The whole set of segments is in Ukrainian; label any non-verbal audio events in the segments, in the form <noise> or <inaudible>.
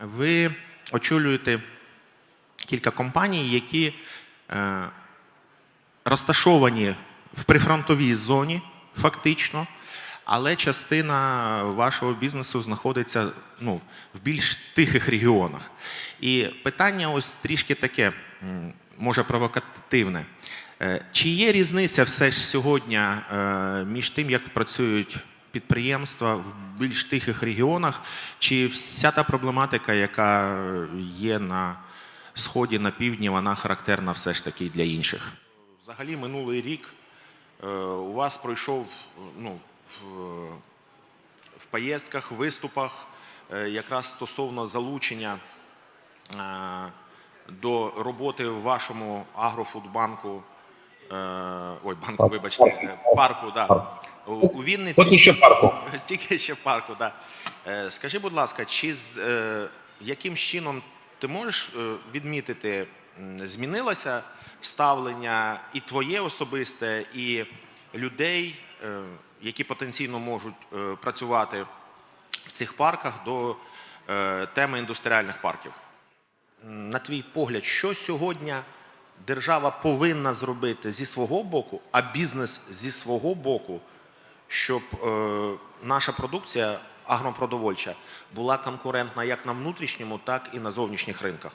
ви очолюєте кілька компаній, які е, розташовані в прифронтовій зоні, фактично, але частина вашого бізнесу знаходиться ну, в більш тихих регіонах. І питання ось трішки таке, може провокативне. Е, Чи є різниця все ж сьогодні е, між тим, як працюють підприємства в більш тихих регіонах, чи вся та проблематика, яка є на сході, на півдні, вона характерна все ж таки для інших? Взагалі, минулий рік е, у вас пройшов ну, в, в поїздках, виступах е, якраз стосовно залучення е, до роботи в вашому агрофудбанку. Ой, банку, вибачте, парку, да. У, у Вінниці. Поки що парку. <laughs> Тільки ще парку, так. Да. Скажи, будь ласка, чи з е, яким чином ти можеш е, відмітити, змінилося ставлення і твоє особисте, і людей, е, які потенційно можуть е, працювати в цих парках до е, теми індустріальних парків? На твій погляд, що сьогодні держава повинна зробити зі свого боку, а бізнес зі свого боку, щоб е, наша продукція агропродовольча була конкурентна як на внутрішньому, так і на зовнішніх ринках?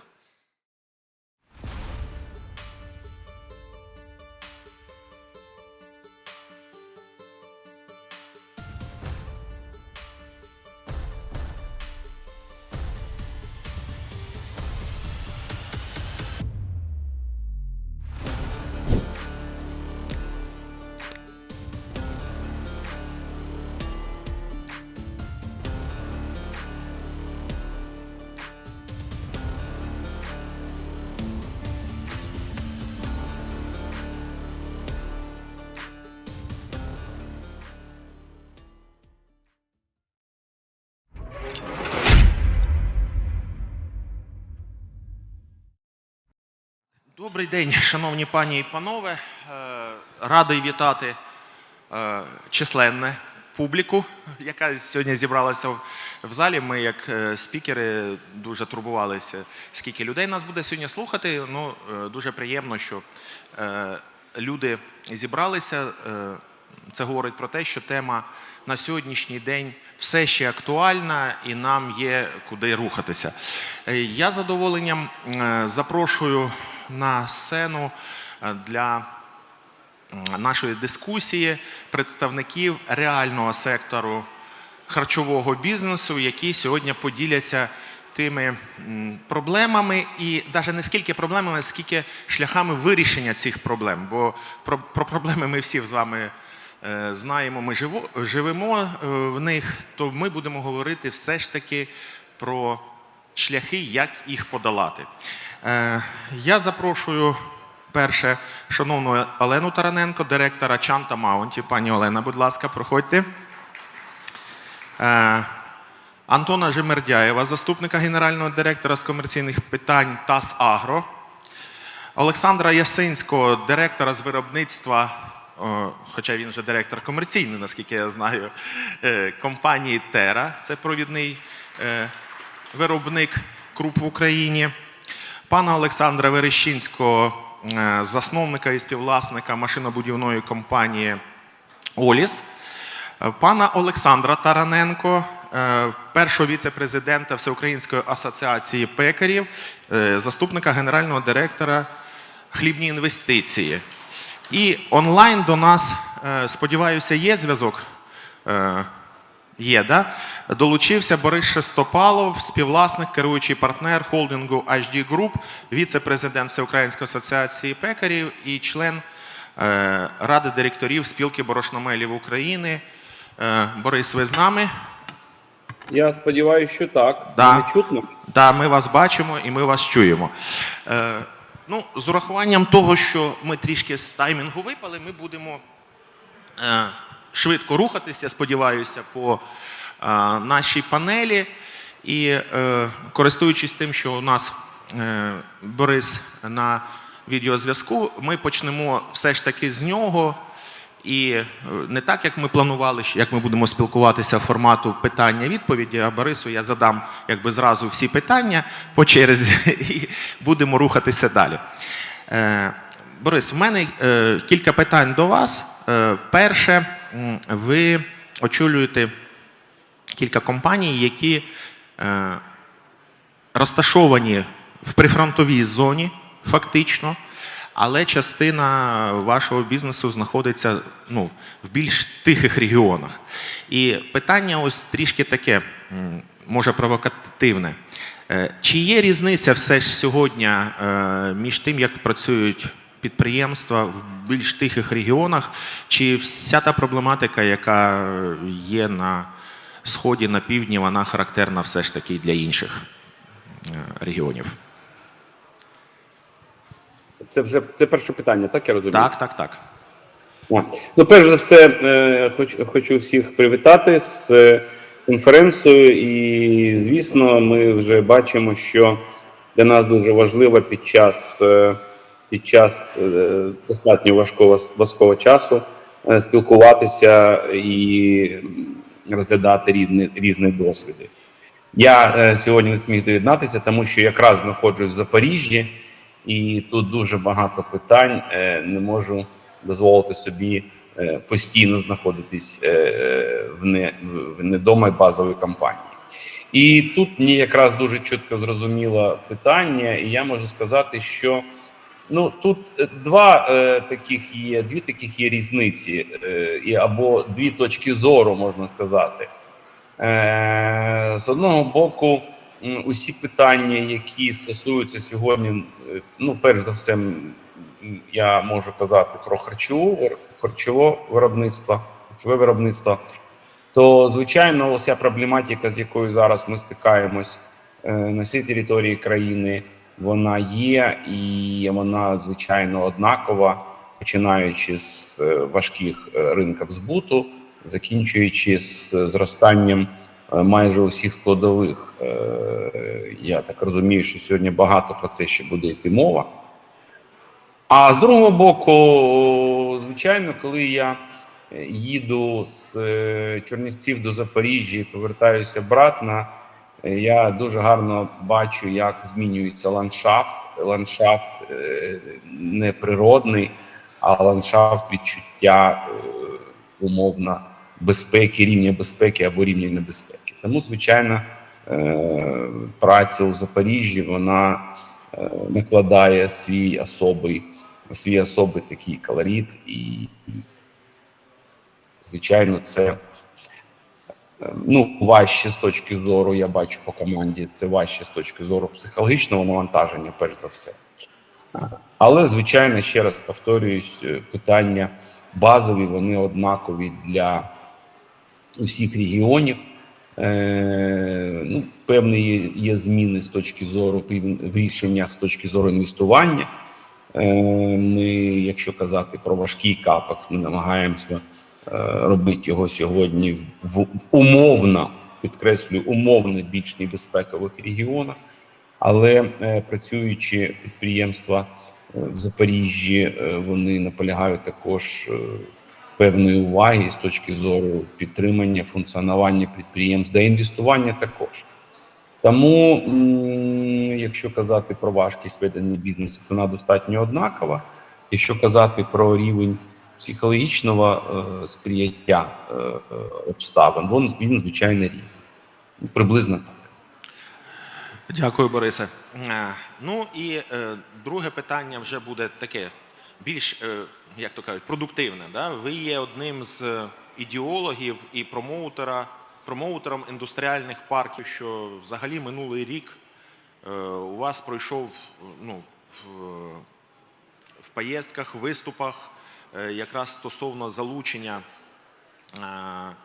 Добрий день, шановні пані і панове. Е, Радий вітати е, численне публіку, яка сьогодні зібралася в- залі. Ми, як е, спікери, дуже турбувалися, скільки людей нас буде сьогодні слухати. Ну, дуже приємно, що люди зібралися. Це говорить про те, що тема на сьогоднішній день все ще актуальна і нам є куди рухатися. Я задоволенням запрошую на сцену е, для нашої дискусії представників реального сектору харчового бізнесу, які сьогодні поділяться тими проблемами, і навіть не скільки проблемами, скільки шляхами вирішення цих проблем. Бо про, про проблеми ми всі з вами е, знаємо, ми живемо е, в них, то ми будемо говорити все ж таки про шляхи, як їх подолати. Е, Я запрошую перше шановну Олену Тараненко, директора Чанта Маунті. Пані Олена, будь ласка, проходьте. Е, Антона Жемердяєва, заступника генерального директора з комерційних питань ТАС Агро. Олександра Ясинського, директора з виробництва, хоча він вже директор комерційний, наскільки я знаю, е, компанії Тера. Це провідний виробник круп в Україні. Пана Олександра Верещинського, е, засновника і співвласника машинобудівної компанії Оліс. Е, Пана Олександра Тараненко, е, першого віце-президента Всеукраїнської асоціації пекарів, заступника генерального директора хлібні інвестиції. І онлайн до нас, сподіваюся, є зв'язок. Є, да? Долучився Борис Шестопалов, співвласник, керуючий партнер холдингу HD Group, віце-президент Всеукраїнської асоціації пекарів і член е, Ради директорів спілки борошномелів України. Е, Борис, ви з нами? Я сподіваюся, що так. Да. Не чутно. Так, ми вас бачимо і ми вас чуємо. Е, ну, з урахуванням того, що ми трішки з таймінгу випали, ми будемо е, швидко рухатися, сподіваюся, по нашій панелі. І е, користуючись тим, що у нас е, Борис на відеозв'язку, ми почнемо все ж таки з нього. І е, не так, як ми планували, як ми будемо спілкуватися формату питання-відповіді, а Борису я задам якби зразу всі питання по черзі <laughs> і будемо рухатися далі. Е, Борис, в мене е, кілька питань до вас. Е, перше, ви очолюєте кілька компаній, які е, розташовані в прифронтовій зоні, фактично, але частина вашого бізнесу знаходиться ну, в більш тихих регіонах. І питання ось трішки таке, може провокативне. Е, Чи є різниця все ж сьогодні е, між тим, як працюють підприємства в більш тихих регіонах, чи вся та проблематика, яка є на сході, на півдні, вона характерна все ж таки для інших е, регіонів? Це вже це перше питання, так я розумію? Так, так, так. Ну, перш за все, е, хочу, хочу всіх привітати з е, конференцією. І, звісно, ми вже бачимо, що для нас дуже важливо під час, під час достатньо важкого важкого часу спілкуватися і розглядати різні, різні досвіди. Я е, сьогодні не зміг доєднатися, тому що якраз знаходжусь в Запоріжжі, і тут дуже багато питань. Е, не можу дозволити собі е, постійно знаходитись е, в не в недомій базовій компанії. І тут мені якраз дуже чітко зрозуміло питання, і я можу сказати, що ну тут е, два е, таких є, дві таких є різниці, е, і або дві точки зору, можна сказати. Е, з одного боку, усі питання, які стосуються сьогодні, е, ну, перш за все, я можу казати про харчову харчове виробництво, харчове виробництво, то звичайно, ця проблематика, з якою зараз ми стикаємось е, на всій території країни, вона є, і вона звичайно однакова, починаючи з е, важких е, ринків збуту, закінчуючи з зростанням е, майже усіх складових. Я так розумію, що сьогодні багато про це ще буде йти мова. А з другого боку, звичайно, коли я їду з Чернівців до Запоріжжя і повертаюся обратно, я дуже гарно бачу, як змінюється ландшафт. Ландшафт е, не природний, а ландшафт відчуття е, умовно безпеки, рівня безпеки або рівня небезпеки. Тому, звичайно, е, праця у Запоріжжі вона накладає свій особий, свій особий такий колорит, і, звичайно, це ну, важче з точки зору, я бачу по команді, це важче з точки зору психологічного навантаження, перш за все. Але, звичайно, ще раз повторююсь, е, питання базові, вони однакові для усіх регіонів. Е, ну, певні є, є зміни з точки зору в рішеннях з точки зору інвестування. Е, ми, якщо казати про важкий капекс, ми намагаємося е, робити його сьогодні в, в, умовно, підкреслюю, умовно більш небезпекових регіонах. Але е, працюючи підприємства е, в Запоріжжі, вони наполягають також певної уваги з точки зору підтримання функціонування підприємств та інвестування також. Тому, якщо казати про важкість ведення бізнесу, вона достатньо однакова. Якщо казати про рівень психологічного е, сприяття е, е, обставин, він, він звичайно різний. Ну, Приблизно так. Дякую, Борисе. Е, Ну і е, друге питання вже буде таке більш, е, як то кажуть, продуктивне. Да? Ви є одним з ідеологів і промоутера, промоутером індустріальних парків, що взагалі минулий рік е, у вас пройшов ну, в, в поїздках, виступах якраз стосовно залучення е,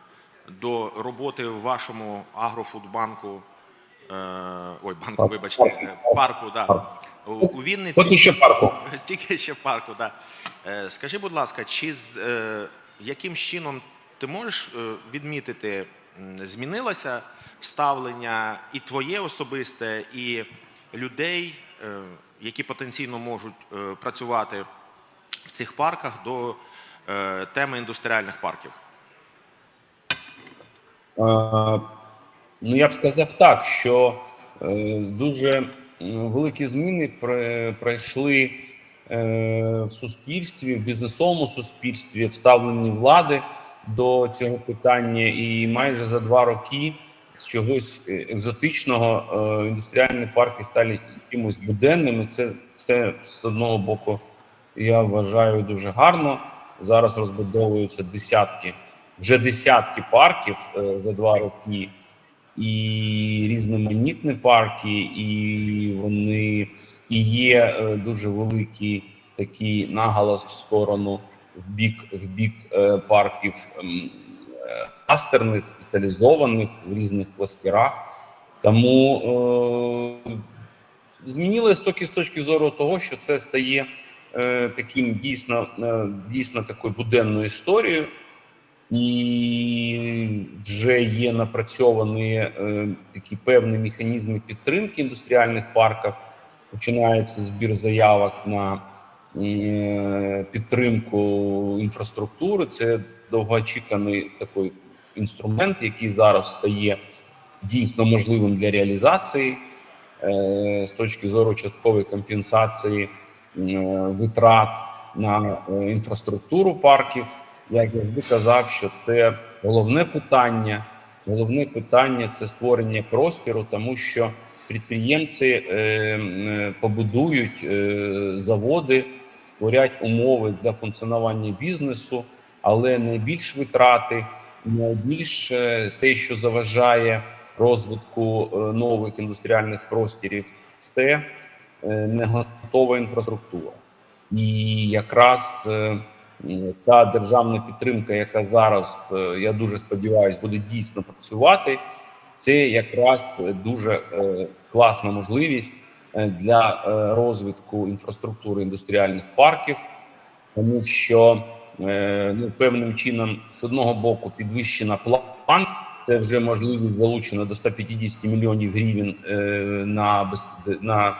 до роботи в вашому агрофудбанку. Е, ой, банку, вибачте, е, парку, да. У, Вінниці. Поки що парку. <laughs> Тільки ще парку. Да. Е, скажи, будь ласка, чи з е, яким чином ти можеш е, відмітити, змінилося ставлення і твоє особисте, і людей, е, які потенційно можуть е, працювати в цих парках до е, теми індустріальних парків? Е, Ну, я б сказав так, що е, дуже великі зміни пройшли в суспільстві, в бізнесовому суспільстві, в ставленні влади до цього питання, і майже за два роки з чогось екзотичного індустріальні парки стали якимось буденними. Це, це з одного боку, я вважаю дуже гарно. Зараз розбудовуються десятки, вже десятки парків е, за два роки і різноманітні парки, і вони і є е, дуже великий такий наголос в сторону в бік в бік е, парків кластерних, спеціалізованих в різних кластерах. Тому е, змінилось тільки з точки зору того, що це стає таким дійсно, е, дійсно такою буденною історією і вже є напрацьовані е, такі певні механізми підтримки індустріальних парків. Починається збір заявок на е, підтримку інфраструктури. Це довгоочікуваний такий інструмент, який зараз стає дійсно можливим для реалізації е, з точки зору часткової компенсації е, витрат на е, інфраструктуру парків. Я завжди казав, що це головне питання. Головне питання це створення простору, тому що підприємці е, е, побудують е, заводи, створять умови для функціонування бізнесу, але найбільш витрати, найбільш е, те, що заважає розвитку е, нових індустріальних просторів, це е, не готова інфраструктура. І якраз е, та державна підтримка, яка зараз, е, я дуже сподіваюся, буде дійсно працювати, це якраз дуже е, класна можливість для розвитку інфраструктури індустріальних парків, тому що ну, певним чином з одного боку підвищена план. Це вже можливість залучена до 150 мільйонів гривень на на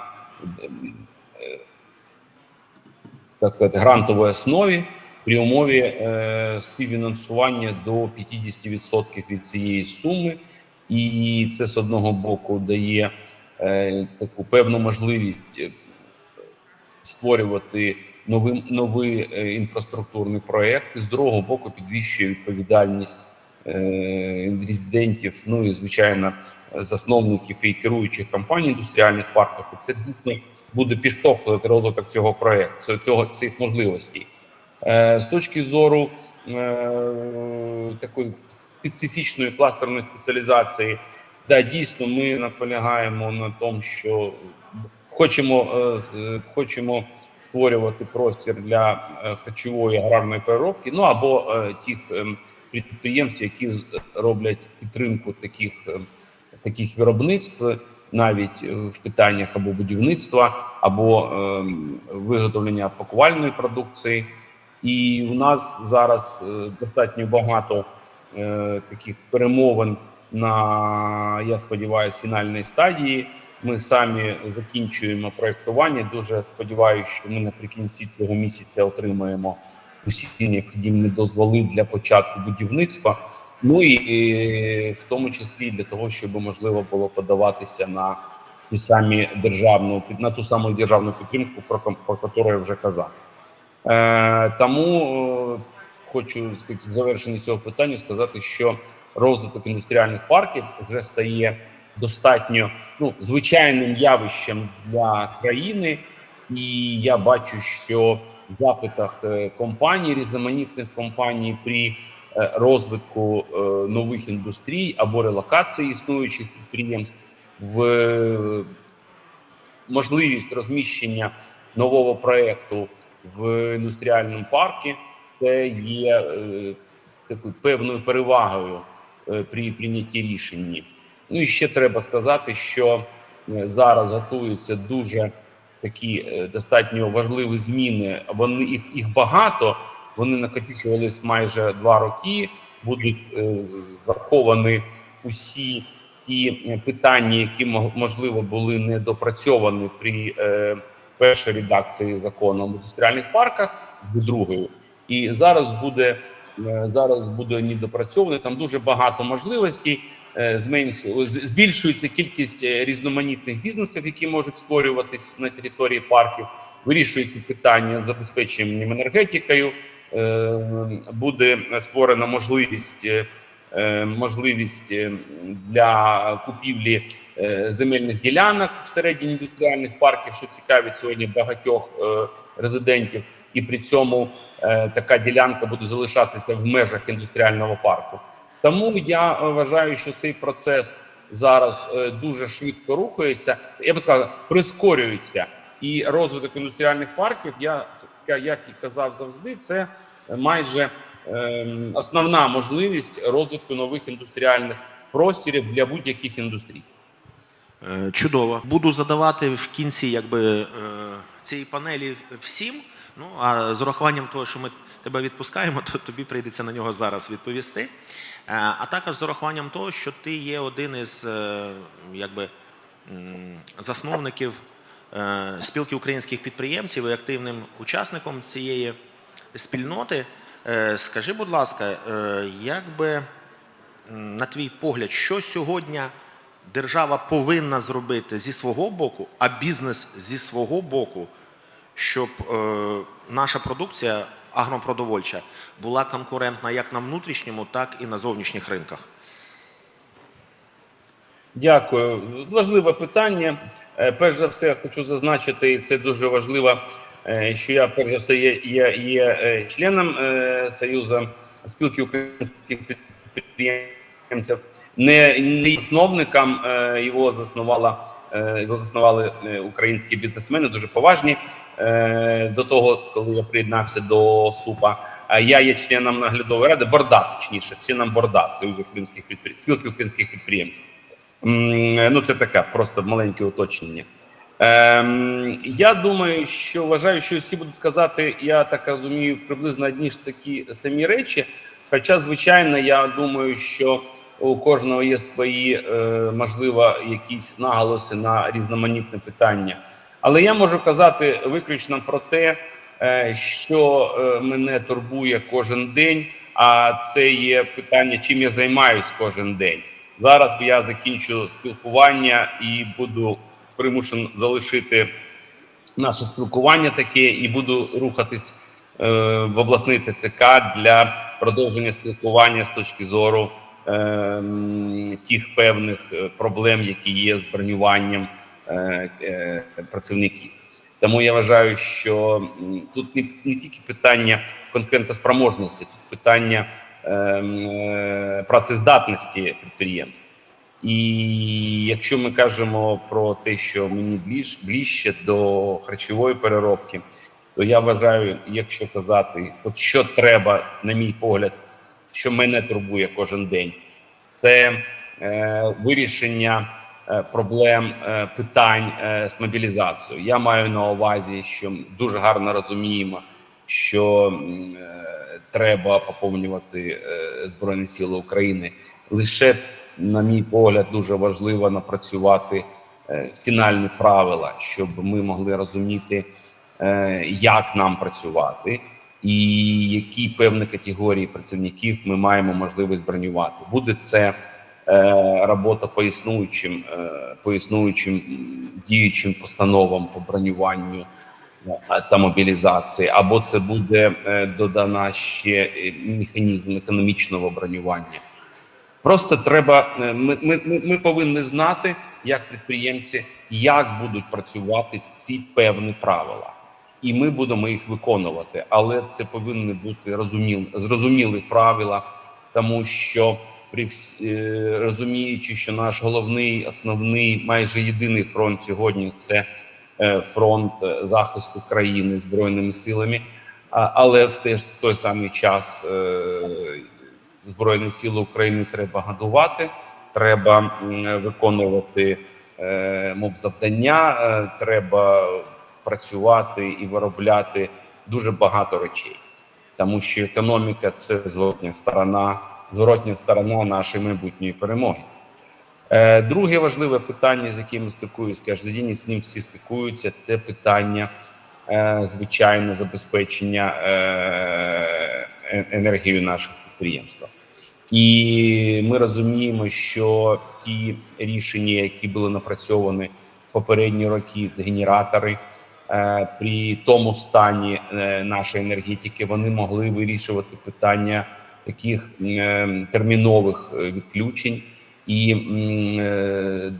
так сказати грантовій основі при умові е, співфінансування до 50% від цієї суми, і це з одного боку дає е, таку певну можливість е, створювати нові, нові е, інфраструктурні проекти. З другого боку, підвищує відповідальність е, резидентів, ну і звичайно, засновників і керуючих компаній індустріальних парків. І це дійсно буде підштовхувати розвиток цього проекту, цього цих можливостей. Е, З точки зору е, такої специфічної кластерної спеціалізації, да, дійсно, ми наполягаємо на тому, що хочемо, е, е, хочемо створювати простір для е, харчової аграрної переробки, ну або е, тих ем, підприємств, які роблять підтримку таких, таких виробництв, навіть е, в питаннях або будівництва, або ем, виготовлення пакувальної продукції. І у нас зараз е, достатньо багато е, таких перемовин на я сподіваюся, фінальній стадії. Ми самі закінчуємо проектування. Дуже сподіваюся, що ми наприкінці цього місяця отримаємо усі необхідні дозволи для початку будівництва. Ну і, і в тому числі для того, щоб можливо було подаватися на ті самі державну на ту саму державну підтримку, про, про яку я вже казав. Е, тому е, хочу в завершенні цього питання сказати, що розвиток індустріальних парків вже стає достатньо ну, звичайним явищем для країни, і я бачу, що в запитах е, компаній, різноманітних компаній при е, розвитку е, нових індустрій або релокації існуючих підприємств в е, можливість розміщення нового проекту в індустріальному парку, це є е, такою певною перевагою е, при прийнятті рішень. Ну і ще треба сказати, що е, зараз готуються дуже такі е, достатньо важливі зміни. Вони їх, їх багато. Вони накопичувались майже два роки. Будуть е, враховані усі ті е, питання, які мо- можливо були недопрацьовані при е, першій редакції закону об індустріальних парках, до другої. І зараз буде е, зараз буде недопрацьований. Там дуже багато можливостей. е, збільшується кількість е, різноманітних бізнесів, які можуть створюватись на території парків. Вирішується питання з забезпеченням енергетикою. Е, Буде створена можливість е, е, можливість для купівлі земельних ділянок всередині індустріальних парків, що цікавить сьогодні багатьох резидентів, і при цьому така ділянка буде залишатися в межах індустріального парку. Тому я вважаю, що цей процес зараз дуже швидко рухається. Я би сказав, прискорюється. І розвиток індустріальних парків, я як і казав завжди, це майже ем, основна можливість розвитку нових індустріальних простірів для будь-яких індустрій. Е, Чудово. Буду задавати в кінці якби, е, цієї панелі всім. Ну а з урахуванням того, що ми тебе відпускаємо, то тобі прийдеться на нього зараз відповісти. Е, А також з урахуванням того, що ти є один із якби, засновників спілки українських підприємців і активним учасником цієї спільноти. Е, Скажи, будь ласка, е, як би на твій погляд, що сьогодні держава повинна зробити зі свого боку, а бізнес зі свого боку, щоб е, наша продукція агропродовольча була конкурентна як на внутрішньому, так і на зовнішніх ринках? Дякую. Важливе питання. Перш за все, я хочу зазначити, і це дуже важливо, е, що я перш за все є, є, є е, членом е, Союзу спілки українських підприємців, не, не засновником е, його заснувала. е, Його заснували е, українські бізнесмени, дуже поважні. Е, До того, коли я приєднався до СУПа, А я є членом наглядової ради, борда, точніше, членом борда Союзу українських підприємців, спілки українських підприємців. Ну, це таке просто маленьке уточнення. Ем, я думаю, що вважаю, що всі будуть казати, я так розумію, приблизно одні ж такі самі речі. Хоча, звичайно, я думаю, що у кожного є свої, е, можливо, якісь наголоси на різноманітне питання. Але я можу казати виключно про те, е, що е, мене турбує кожен день, а це є питання, чим я займаюсь кожен день. Зараз я закінчу спілкування і буду примушен залишити наше спілкування таке, і буду рухатись е, в обласний ТЦК для продовження спілкування з точки зору е, тих певних е, проблем, які є з бронюванням е, е, працівників. Тому я вважаю, що тут не, не тільки питання конкурентоспроможності, тут питання е, е, працездатності підприємств. І якщо ми кажемо про те, що мені ближ, ближче до харчової переробки, то я вважаю, якщо казати, от що треба, на мій погляд, що мене турбує кожен день, це е, вирішення е, проблем е, питань е, з мобілізацією. Я маю на увазі, що дуже гарно розуміємо, що е, треба поповнювати е, Збройні Сили України лише на мій погляд, дуже важливо напрацювати е, фінальні правила, щоб ми могли розуміти, е, як нам працювати, і які певні категорії працівників ми маємо можливість бронювати. Буде це е, робота по існуючим, діючим постановам по бронюванню та мобілізації, або це буде додана ще механізм економічного бронювання. Просто треба. е, Ми, ми, ми, повинні знати, як підприємці, як будуть працювати ці певні правила, і ми будемо їх виконувати. Але це повинні бути розуміл, зрозумілі правила, тому що при вс- е, розуміючи, що наш головний, основний, майже єдиний фронт сьогодні це е, фронт захисту країни збройними силами. Але в теж в той самий час Збройні Сили України треба годувати, треба виконувати е, моб завдання, е, треба працювати і виробляти дуже багато речей, тому що економіка це зворотня сторона, зворотня сторона нашої майбутньої перемоги. Е, Друге важливе питання, з яким стикуюсь кожен день, з ним всі стикуються, це питання звичайно забезпечення е, е- наших підприємств. І ми розуміємо, що ті рішення, які були напрацьовані попередні роки, генератори е, при тому стані е, нашої енергетики, вони могли вирішувати питання таких е, термінових е, відключень і е,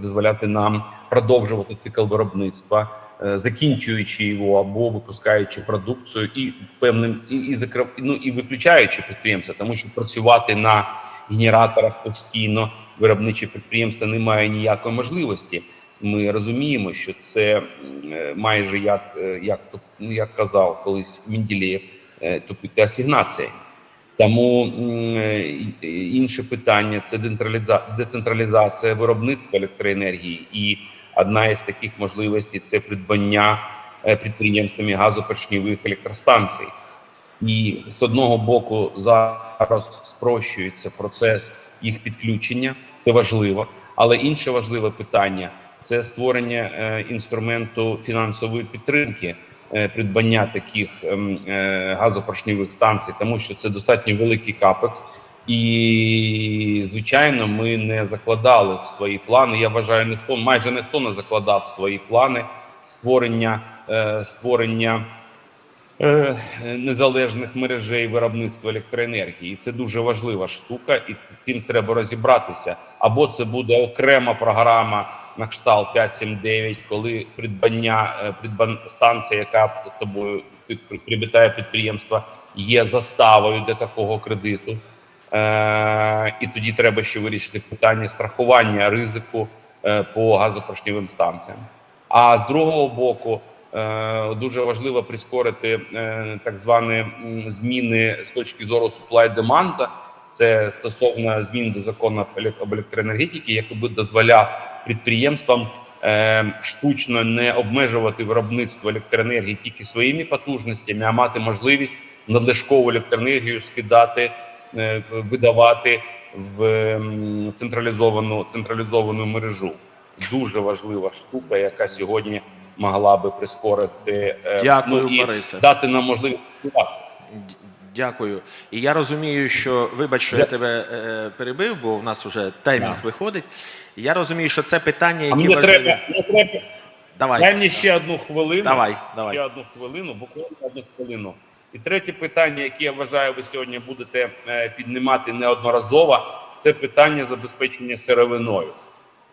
дозволяти нам продовжувати цикл виробництва, закінчуючи його або випускаючи продукцію і певним і, і закрив, ну і виключаючи підприємства, тому що працювати на генераторах постійно виробниче підприємство не має ніякої можливості. Ми розуміємо, що це е, майже як, е, як ну, як казав колись Менділеєв, е, тупити асигнації. Тому е, інше питання це децентраліза- децентралізація виробництва електроенергії, і одна із таких можливостей це придбання е, підприємствами газопоршньових електростанцій. І з одного боку зараз спрощується процес їх підключення, це важливо. Але інше важливе питання це створення е, інструменту фінансової підтримки е, придбання таких ем, е, станцій, тому що це достатньо великий капекс. І звичайно, ми не закладали в свої плани. Я вважаю, ніхто майже ніхто не закладав в свої плани створення е, створення е, незалежних мережей виробництва електроенергії. І це дуже важлива штука, і з цим треба розібратися. Або це буде окрема програма на кшталт 579, коли придбання е, придбан станція, яка тобою під- при- прибитає підприємство, є заставою для такого кредиту. Е, і тоді треба ще вирішити питання страхування ризику е, по газопоршневим станціям. А з другого боку, е, дуже важливо прискорити так звані зміни з точки зору supply деманда. Це стосовно змін до закону об електроенергетики, який би дозволяв підприємствам штучно не обмежувати виробництво електроенергії тільки своїми потужностями, а мати можливість надлишкову електроенергію скидати, видавати в ем, централізовану централізовану мережу. Дуже важлива штука, яка сьогодні могла би прискорити е, Дякую, ну, Борисе. дати нам можливість Дякую. І я розумію, що вибач, що я тебе е, перебив, бо в нас вже таймінг Так. виходить. Я розумію, що це питання, А які мені важливі. треба, мені треба Давай. Дай мені ще одну хвилину. Давай, давай. Ще одну хвилину, буквально одну хвилину. І третє питання, яке я вважаю, ви сьогодні будете е, піднімати неодноразово, це питання забезпечення сировиною.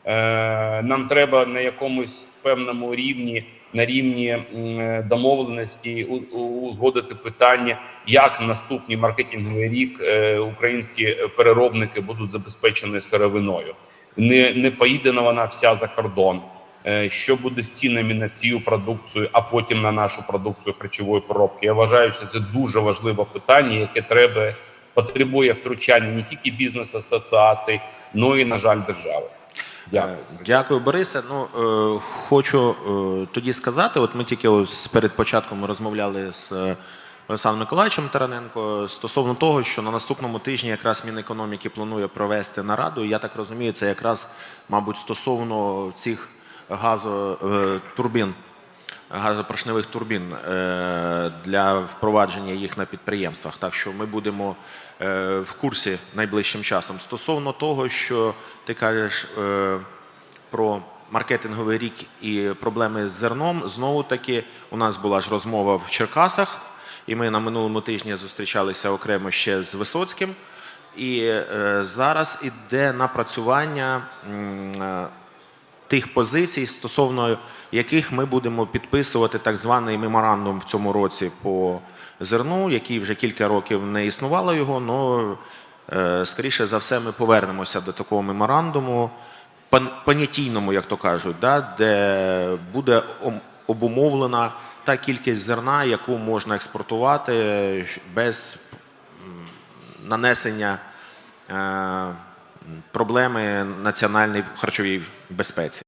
Е, Нам треба на якомусь певному рівні, на рівні е, домовленості узгодити питання, як наступний маркетинговий рік українські переробники будуть забезпечені сировиною. Не, не поїде вона вся за кордон. Е, що буде з цінами на цю продукцію, а потім на нашу продукцію харчової поробки. Я вважаю, що це дуже важливе питання, яке треба потребує втручання не тільки бізнес асоціацій, але і на жаль, держави. Дякую. Е, Дякую, Борисе. Ну е, хочу е, тоді сказати: от ми тільки ось перед початком ми розмовляли з е, Олександром Миколаївичем Тараненко стосовно того, що на наступному тижні якраз Мінекономіки планує провести нараду. Я так розумію, це якраз, мабуть, стосовно цих газотурбін, газопоршневих турбін е, для впровадження їх на підприємствах. Так що ми будемо е, в курсі найближчим часом. Стосовно того, що ти кажеш е, про маркетинговий рік і проблеми з зерном, знову таки у нас була ж розмова в Черкасах, і ми на минулому тижні зустрічалися окремо ще з Висоцьким. І зараз іде напрацювання тих позицій, стосовно яких ми будемо підписувати так званий меморандум в цьому році по зерну, який вже кілька років не існувало його. але скоріше за все ми повернемося до такого меморандуму, пон- понятійному, як то кажуть, да, де буде обумовлена та кількість зерна, яку можна експортувати без нанесення е, проблеми національної харчовій безпеці.